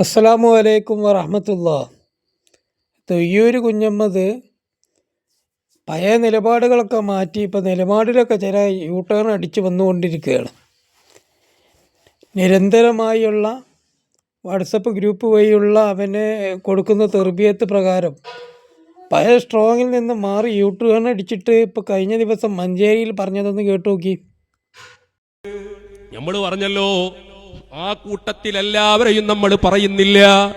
അസ്സലാമു അലൈക്കും വറഹമത്തുള്ള. തൊയ്യൂര് കുഞ്ഞമ്മദ് പഴയ നിലപാടുകളൊക്കെ മാറ്റി ഇപ്പോൾ നിലപാടിലൊക്കെ ചില യൂട്ടേൺ ടേൺ അടിച്ച് വന്നുകൊണ്ടിരിക്കുകയാണ്. നിരന്തരമായുള്ള വാട്സപ്പ് ഗ്രൂപ്പ് വഴിയുള്ള അവന് കൊടുക്കുന്ന തെർബിയത്ത് പ്രകാരം പഴയ സ്ട്രോങ്ങിൽ നിന്ന് മാറി യൂട്ടേൺ ടേൺ അടിച്ചിട്ട് ഇപ്പോൾ കഴിഞ്ഞ ദിവസം മഞ്ചേരിയിൽ പറഞ്ഞതൊന്ന് കേട്ടു നോക്കി. നമ്മൾ പറഞ്ഞല്ലോ ആ കൂട്ടത്തിൽ എല്ലാവരെയും നമ്മൾ പറയുന്നില്ല.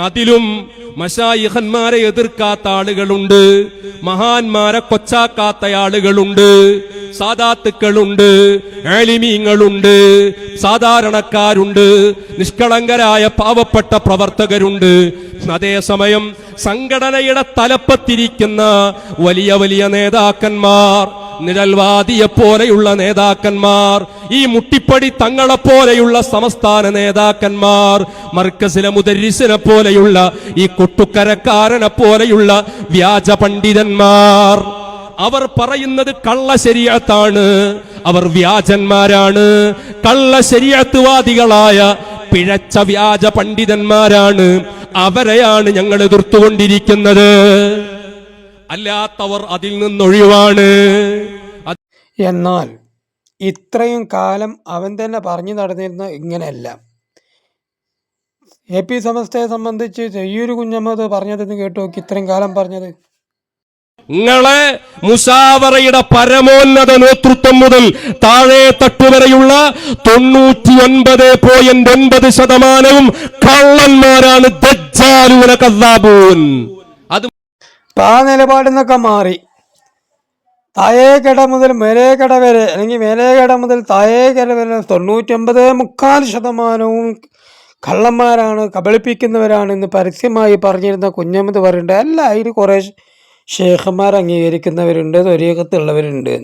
അതിലും മഷായിഹന്മാരെ എതിർക്കാത്ത ആളുകളുണ്ട്. മഹാന്മാരെ കൊച്ചാക്കാത്ത ആളുകളുണ്ട്. സാദാത്തുക്കളുണ്ട് ഏളിമീങ്ങളുണ്ട്. സാധാരണക്കാരുണ്ട്. നിഷ്കളങ്കരായ പാവപ്പെട്ട പ്രവർത്തകരുണ്ട്. അതേസമയം സംഘടനയുടെ തലപ്പത്തിരിക്കുന്ന വലിയ വലിയ നേതാക്കന്മാർ നിഴൽവാദിയെ പോലെയുള്ള നേതാക്കന്മാർ ഈ മുട്ടിപ്പടി തങ്ങളെ പോലെയുള്ള സംസ്ഥാന നേതാക്കന്മാർ മർക്കസിലെ മുദരിസിനെ പോലെയുള്ള ഈ കൊട്ടുക്കരക്കാരനെ പോലെയുള്ള വ്യാജ പണ്ഡിതന്മാർ. അവർ പറയുന്നത് കള്ള ശരിയത്താണ് അവർ വ്യാജന്മാരാണ്. കള്ള ശരീരത്തുവാദികളായ പിഴച്ച വ്യാജ പണ്ഡിതന്മാരാണ്. അവരെയാണ് ഞങ്ങൾ എതിർത്തുകൊണ്ടിരിക്കുന്നത്. അല്ലാത്തവർ അതിൽ നിന്നൊഴിവാണ്. എന്നാൽ ഇത്രയും കാലം അവൻ തന്നെ പറഞ്ഞു നടന്നിരുന്ന ഇങ്ങനെയല്ല. എ. പി. സമസ്തയെ സംബന്ധിച്ച് ചെയ്യൂര് കുഞ്ഞമ്മത് പറഞ്ഞതെന്ന് കേട്ടു. നോക്കി ഇത്രയും കാലം പറഞ്ഞത്. നിങ്ങളെ മുസാവറയുടെ പരമോന്നത നേതൃത്വം മുതൽ താഴെ തട്ടുവരെയുള്ള തൊണ്ണൂറ്റി ഒൻപത് പോയിന്റ് ഒൻപത് ശതമാനവും കള്ളന്മാരാണ് അത് ആ നിലപാടിൽ നിന്നൊക്കെ മാറി. താഴേക്കട മുതൽ മേലേക്കട വരെ അല്ലെങ്കിൽ മേലേക്കട മുതൽ താഴേക്കട വരെ തൊണ്ണൂറ്റൊമ്പത് മുക്കാൽ ശതമാനവും കള്ളന്മാരാണ് കബളിപ്പിക്കുന്നവരാണ് എന്ന് പരസ്യമായി പറഞ്ഞിരുന്ന കുഞ്ഞമ്മത് പറയുന്നുണ്ട്. അല്ല അതിൽ കുറേ ഷേഖന്മാർ അംഗീകരിക്കുന്നവരുണ്ട് തൊരീകത്തുള്ളവരുണ്ട്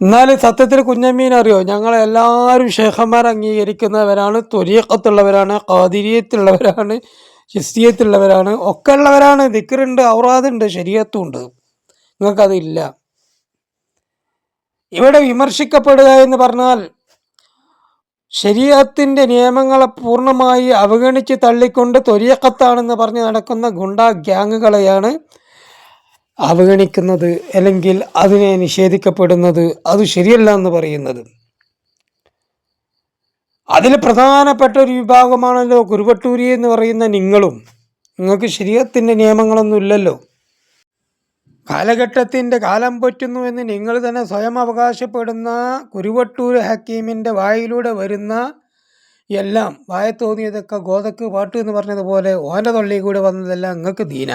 എന്നാൽ സത്യത്തിൽ കുഞ്ഞമ്മീൻ അറിയോ? ഞങ്ങളെല്ലാവരും ഷേഖന്മാർ അംഗീകരിക്കുന്നവരാണ് തൊരീക്കത്തുള്ളവരാണ് കാതിരിയത്തുള്ളവരാണ് ജിസ്തിയത്തുള്ളവരാണ് ഒക്കെ ഉള്ളവരാണ് ദിക്കറുണ്ട് ഔറാദുണ്ട് ശരീരത്തുണ്ട്. നിങ്ങൾക്കതില്ല. ഇവിടെ വിമർശിക്കപ്പെടുക എന്ന് പറഞ്ഞാൽ ശരീരത്തിന്റെ നിയമങ്ങളെ പൂർണമായി അവഗണിച്ച് തള്ളിക്കൊണ്ട് തൊരിയക്കത്താണെന്ന് പറഞ്ഞ് നടക്കുന്ന ഗുണ്ട ഗ്യാങ്ങുകളെയാണ് അവഗണിക്കുന്നത് അല്ലെങ്കിൽ അതിനെ നിഷേധിക്കപ്പെടുന്നത്. അത് ശരിയല്ല എന്ന് പറയുന്നത്. അതിൽ പ്രധാനപ്പെട്ട ഒരു വിഭാഗമാണല്ലോ കുരുവട്ടൂരി എന്ന് പറയുന്ന നിങ്ങളും. നിങ്ങൾക്ക് ശരീരത്തിന്റെ നിയമങ്ങളൊന്നും ഇല്ലല്ലോ. കാലഘട്ടത്തിന്റെ കാലം പറ്റുന്നു എന്ന് നിങ്ങൾ തന്നെ സ്വയം അവകാശപ്പെടുന്ന കുരുവട്ടൂർ ഹക്കീമിന്റെ വായിലൂടെ വരുന്ന എല്ലാം വായ തോന്നിയതൊക്കെ ഗോതക്ക് പാട്ട് എന്ന് പറഞ്ഞതുപോലെ ഓന്റെ തൊള്ളി കൂടെ വന്നതെല്ലാം നിങ്ങൾക്ക് ദീന.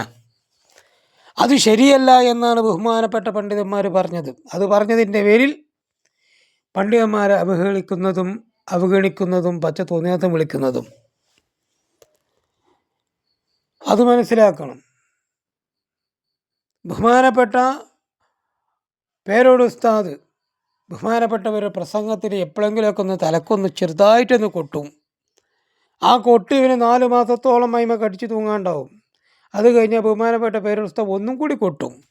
അത് ശരിയല്ല എന്നാണ് ബഹുമാനപ്പെട്ട പണ്ഡിതന്മാർ പറഞ്ഞത്. അത് പറഞ്ഞതിന്റെ പേരിൽ പണ്ഡിതന്മാരെ അവഹേളിക്കുന്നതും അവഗണിക്കുന്നതും പച്ച തോന്നിയാത്തം വിളിക്കുന്നതും. അത് മനസ്സിലാക്കണം. ബഹുമാനപ്പെട്ട പേരോട് ഉസ്താദ് ബഹുമാനപ്പെട്ടവരുടെ പ്രസംഗത്തിന് എപ്പോഴെങ്കിലുമൊക്കെ ഒന്ന് തലക്കൊന്ന് ചെറുതായിട്ടൊന്ന് കൊട്ടും. ആ കൊട്ട് ഇവന് നാല് മാസത്തോളം മൈമ കടിച്ചു തൂങ്ങാണ്ടാവും. അത് കഴിഞ്ഞാൽ ബഹുമാനപ്പെട്ട പേരോട് ഉസ്താദ് ഒന്നും കൂടി കൊട്ടും.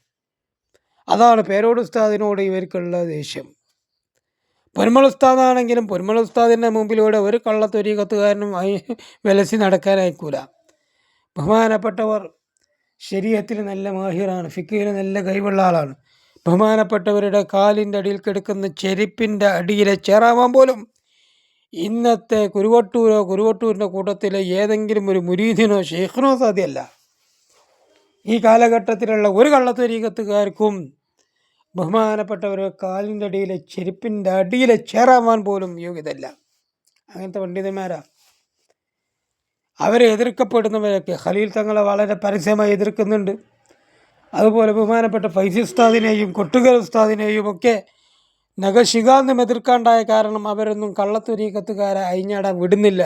അതാണ് പേരോട് ഉസ്താദിനോട് ഇവർക്കുള്ള ദേഷ്യം. പൊന്മൾ ഉസ്താദാണെങ്കിലും പൊന്മൾ ഉസ്താദിന്റെ മുമ്പിലൂടെ ഒരു കള്ളത്തൊരീകത്തുകാരനും വിലസി നടക്കാനായിക്കൂല. ബഹുമാനപ്പെട്ടവർ ശരീരത്തിൽ നല്ല മാഹിറാണ് ഫിക്കയിൽ നല്ല കഴിവുള്ള ആളാണ്. ബഹുമാനപ്പെട്ടവരുടെ കാലിന്റെ അടിയിൽ കിടക്കുന്ന ചെരുപ്പിന്റെ അടിയിലെ ചേറാവാൻ പോലും ഇന്നത്തെ കുരുവട്ടൂരോ കുരുവട്ടൂരിന്റെ കൂട്ടത്തിലെ ഏതെങ്കിലും ഒരു മുരീദിനോ ഷെയ്ഖിനോ സാധ്യമല്ല ഈ കാലഘട്ടത്തിലുള്ള ഒരു കള്ളത്തരീകത്തുകാർക്കും ബഹുമാനപ്പെട്ടവരുടെ കാലിന്റെ അടിയിലെ ചെരുപ്പിന്റെ അടിയിലെ ചേറാവാൻ പോലും യോഗ്യതല്ല അങ്ങനത്തെ പണ്ഡിതന്മാരാ. അവരെ എതിർക്കപ്പെടുന്നവരൊക്കെ ഖലീൽ തങ്ങളെ വളരെ പരസ്യമായി എതിർക്കുന്നുണ്ട്. അതുപോലെ ബഹുമാനപ്പെട്ട ഫൈസി ഉസ്താദിനെയും കൊട്ടുകൽ ഉസ്താദിനെയും ഒക്കെ നഖശികാന്തം എതിർക്കാണ്ടായ കാരണം അവരൊന്നും കള്ളത്തൊരീക്കത്തുകാരെ അയിഞ്ഞാടാൻ വിടുന്നില്ല.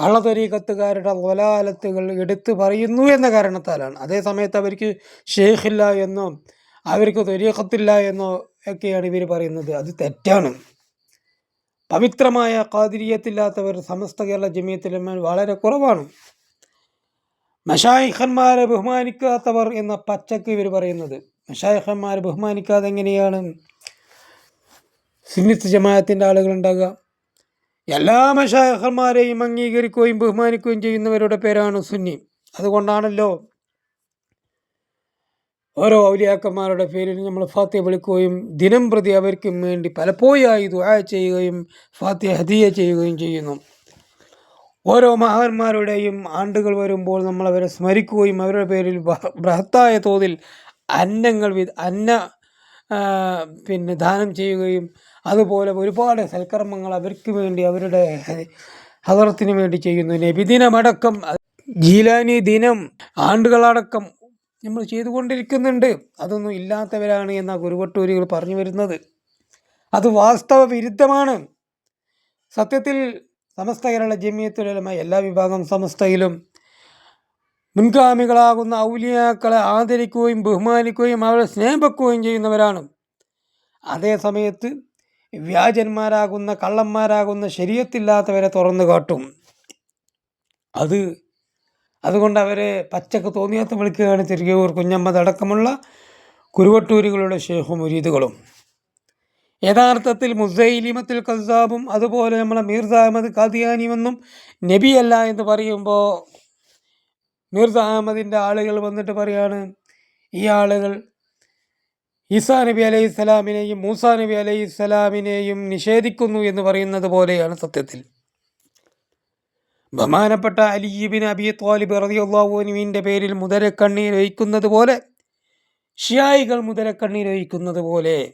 കള്ളത്തൊരീക്കത്തുകാരുടെ ഒലാലത്തുകൾ എടുത്തു പറയുന്നു എന്ന കാരണത്താലാണ്. അതേ സമയത്ത് അവർക്ക് ഷേഖില്ല എന്നോ അവർക്ക് തൊരീക്കത്തില്ല എന്നോ ഒക്കെയാണ് ഇവർ പറയുന്നത്. അത് തെറ്റാണ്. പവിത്രമായ കാതിരിയത്തില്ലാത്തവർ സമസ്ത കേരള ജമീയത്തിലെ വളരെ കുറവാണ്. മഷായിഖന്മാരെ ബഹുമാനിക്കാത്തവർ എന്ന പച്ചക്ക് ഇവർ പറയുന്നത്. മഷായിഖന്മാരെ ബഹുമാനിക്കാതെ എങ്ങനെയാണ് സുന്നിത്ത് ജമാഅത്തിന്റെ ആളുകളുണ്ടാകുക എല്ലാ മഷായഹന്മാരെയും അംഗീകരിക്കുകയും ബഹുമാനിക്കുകയും ചെയ്യുന്നവരുടെ പേരാണ് സുന്നി. അതുകൊണ്ടാണല്ലോ ഓരോ ഔലിയാക്കന്മാരുടെ പേരിൽ നമ്മൾ ഫാത്തിയ വിളിക്കുകയും ദിനം പ്രതി അവർക്കും വേണ്ടി പലപ്പോഴായി ദുആ ചെയ്യുകയും ഫാത്തിയ ഹദിയ ചെയ്യുകയും ചെയ്യുന്നു. ഓരോ മഹാന്മാരുടെയും ആണ്ടുകൾ വരുമ്പോൾ നമ്മൾ അവരെ സ്മരിക്കുകയും അവരുടെ പേരിൽ ബഹ- ബൃഹത്തായ തോതിൽ അന്നങ്ങൾ അന്ന പിന്നെ ദാനം ചെയ്യുകയും അതുപോലെ ഒരുപാട് സൽക്കർമ്മങ്ങൾ അവർക്ക് വേണ്ടി അവരുടെ ഹദറത്തിന് വേണ്ടി ചെയ്യുന്നു. നബിദിനമടക്കം ജീലാനി ദിനം ആണ്ടുകളടക്കം നമ്മൾ ചെയ്തുകൊണ്ടിരിക്കുന്നുണ്ട്. അതൊന്നും ഇല്ലാത്തവരാണ് എന്ന ഗുരുവട്ടൂരികൾ പറഞ്ഞു വരുന്നത്. അത് വാസ്തവ വിരുദ്ധമാണ്. സത്യത്തിൽ സമസ്ത കേരള ജമിയത്തുലമ എല്ലാ വിഭാഗം സമസ്തയിലും മുൻഗാമികളാകുന്ന ഔലിയാക്കളെ ആദരിക്കുകയും ബഹുമാനിക്കുകയും അവരെ സ്നേഹിക്കുകയും ചെയ്യുന്നവരാണ്. അതേ സമയത്ത് വ്യാജന്മാരാകുന്ന കള്ളന്മാരാകുന്ന ശരീരത്തില്ലാത്തവരെ തുറന്നു കാട്ടും. അത് അതുകൊണ്ട് അവരെ പച്ചക്ക് തോന്നിയാത്ത വിളിക്കുകയാണ് തിരുകയൂർ കുഞ്ഞമ്മദ് അടക്കമുള്ള കുരുവട്ടൂരികളുടെ ഷേഖും മുരീദുകളും. യഥാർത്ഥത്തിൽ മുസൈലിമത്തിൽ കസാബും അതുപോലെ നമ്മളെ മീർസ അഹമ്മദ് കാദിയാനിമെന്നും നബിയല്ല എന്ന് പറയുമ്പോൾ മീർസ അഹമ്മദിന്റെ ആളുകൾ വന്നിട്ട് പറയാണ് ഈ ആളുകൾ ഈസാ നബി അലൈഹി സ്വലാമിനെയും മൂസാ നബി അലൈഹി സ്വലാമിനെയും നിഷേധിക്കുന്നു എന്ന് പറയുന്നത് പോലെയാണ് സത്യത്തിൽ. ബഹുമാനപ്പെട്ട അലിബിൻ അബി ത്വാലിബ് റതിയുള്ളാഹുവിന്റെ പേരിൽ മുതലക്കണ്ണീർ ഒഴിക്കുന്നത് പോലെ ഷിയായികൾ മുതലക്കണ്ണീർ ഒഴിക്കുന്നത് പോലെ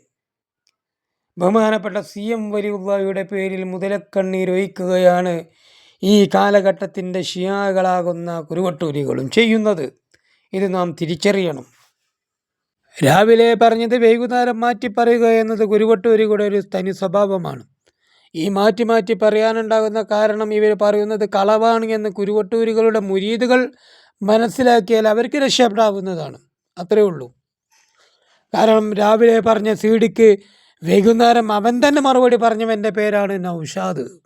ബഹുമാനപ്പെട്ട സി എം വലിയുള്ളയുടെ പേരിൽ മുതലക്കണ്ണീർ ഒഴിക്കുകയാണ് ഈ കാലഘട്ടത്തിന്റെ ഷിയാകളാകുന്ന കുരുവട്ടൂരികളും ചെയ്യുന്നത്. ഇത് നാം തിരിച്ചറിയണം. രാവിലെ പറഞ്ഞത് വൈകുന്നേരം മാറ്റി പറയുക എന്നത് കുരുവട്ടൂരികളുടെ ഒരു തനി സ്വഭാവമാണ്. ഈ മാറ്റി മാറ്റി പറയാനുണ്ടാകുന്ന കാരണം ഇവർ പറയുന്നത് കളവാണ് എന്ന് കുരുവട്ടൂരുകളുടെ മുരീദുകൾ മനസ്സിലാക്കിയാൽ അവർക്ക് രക്ഷപ്പെടാവുന്നതാണ്. അത്രേ ഉള്ളൂ. കാരണം രാവിലെ പറഞ്ഞ സീഡിക്ക് വൈകുന്നേരം അവൻ തന്നെ മറുപടി പറഞ്ഞവന്റെ പേരാണ് നൗഷാദ്.